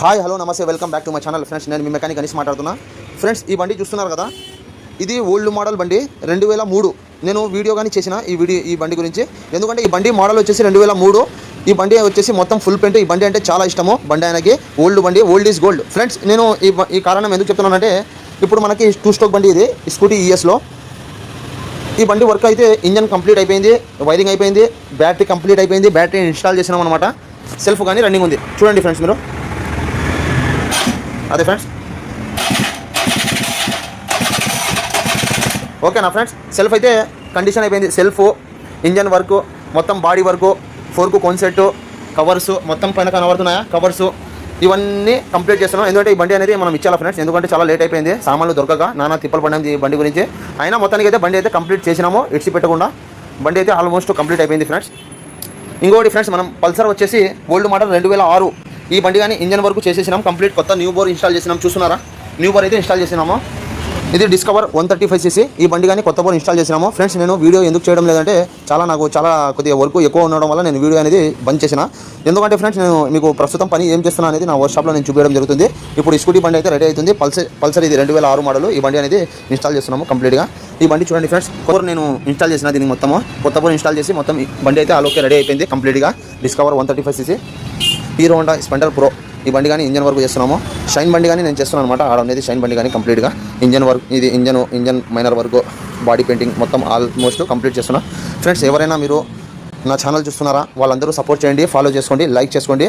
Hi hello నమస్తే welcome back to my channel friends నేను మీ మెకానిక్ అనేసి మాట్లాడుతున్నా. ఫ్రెండ్స్ ఈ బండి చూస్తున్నారు కదా? ఇది ఓల్డ్ మోడల్ బండి రెండు వేల మూడు. నేను వీడియో కానీ చేసిన ఈ వీడియో ఈ బండి గురించి. ఎందుకంటే ఈ బండి మోడల్ వచ్చేసి రెండు వేల మూడు. ఈ బండి వచ్చేసి మొత్తం ఫుల్ పెయింట్ ఈ బండి అంటే చాలా ఇష్టము. బండి ఆయనకి ఓల్డ్ బండి ఓల్డ్ ఈజ్ గోల్డ్ ఫ్రెండ్స్ నేను ఈ ఈ కారణం ఎందుకు చెప్తున్నానంటే ఇప్పుడు మనకి టూ స్టోక్ బండి ఇది స్కూటీ ఈఎస్లో ఈ బండి వర్క్ అయితే ఇంజన్ కంప్లీట్ అయిపోయింది వైరింగ్ అయిపోయింది బ్యాటరీ కంప్లీట్ అయిపోయింది బ్యాటరీ ఇన్స్టాల్ చేసినాం అనమాట సెల్ఫ్ కానీ రన్నింగ్ ఉంది. చూడండి ఫ్రెండ్స్ మీరు. అదే ఫ్రెండ్స్ ఓకేనా ఫ్రెండ్స్ సెల్ఫ్ అయితే కండిషన్ అయిపోయింది. సెల్ఫ్ ఇంజన్ వర్క్ మొత్తం బాడీ వర్క్ ఫోర్క్ కొన్సెట్ కవర్స్ మొత్తం పైన కనబడుతున్నాయా? కవర్స్ ఇవన్నీ కంప్లీట్ చేస్తున్నాం. ఎందుకంటే ఈ బండి అనేది మనం ఇచ్చాలా ఫ్రెండ్స్ ఎందుకంటే చాలా లేట్ అయిపోయింది. సామాన్లు దొరకక నానా తిప్పలు పడింది ఈ బండి గురించి. అయినా మొత్తానికి అయితే బండి అయితే కంప్లీట్ చేసినాము. ఇడిచి పెట్టకుండా బండి అయితే ఆల్మోస్ట్ కంప్లీట్ అయిపోయింది ఫ్రెండ్స్ ఇంకోటి ఫ్రెండ్స్ మనం పల్సర్ వచ్చేసి ఓల్డ్ మోడల్ రెండు వేల ఆరు ఈ బండి కానీ ఇంజన్ వరకు చేసేసినాం కంప్లీట్ కొత్త న్యూ బోర్ ఇన్స్టాల్ చేసినాం. చూస్తున్నారా? న్యూ బోర్ అయితే ఇన్స్టాల్ చేసినాము. ఇది Discover one thirty five CC. ఈ బండి కానీ కొత్త బోర్ ఇన్స్టాల్ చేసినాము. ఫ్రెండ్స్ నేను వీడియో ఎందుకు చేయడం లేదంటే చాలా నాకు చాలా కొద్దిగా వర్క్ ఎక్కువ ఉండడం వల్ల నేను వీడియో అనేది బంద్ చేసిన. ఎందుకంటే ఫ్రెండ్స్ నేను మీకు ప్రస్తుతం పని ఏం చేస్తున్నా అనేది నా వర్క్షాప్లో నేను చూపించడం జరుగుతుంది. ఇప్పుడు ఈ స్కూటీ బండి అయితే రెడీ అవుతుంది. పల్సర్ పల్సర్ ఇది రెండు వేల ఆరు మోడల్ ఈ బండి అనేది ఇన్స్టాల్ చేస్తున్నాము కంప్లీట్గా. ఈ బండి చూడండి ఫ్రెండ్స్ కొత్త నేను ఇన్స్టాల్ చేసిన దీనికి మొత్తము. కొత్త బోర్ ఇన్స్టాల్ చేసి మొత్తం బండి అయితే ఆలోకే రెడీ అయిపోయింది కంప్లీట్గా. Discover one thirty five CC. Hero Honda Splendor pro ఈ బండి కానీ ఇంజన్ వర్క్ చేస్తున్నాము. షైన్ బండి కానీ నేను చేస్తున్నాను అనమాట ఆడ అనేది షైన్ బండి కానీ కంప్లీట్గా ఇంజన్ వర్క్ ఇది engine engine minor work body painting మొత్తం ఆల్మోస్ట్ కంప్లీట్ చేస్తున్నా. ఫ్రెండ్స్ ఎవరైనా మీరు నా ఛానల్ చూస్తున్నారా వాళ్ళందరూ సపోర్ట్ చేయండి ఫాలో చేసుకోండి లైక్ చేసుకోండి.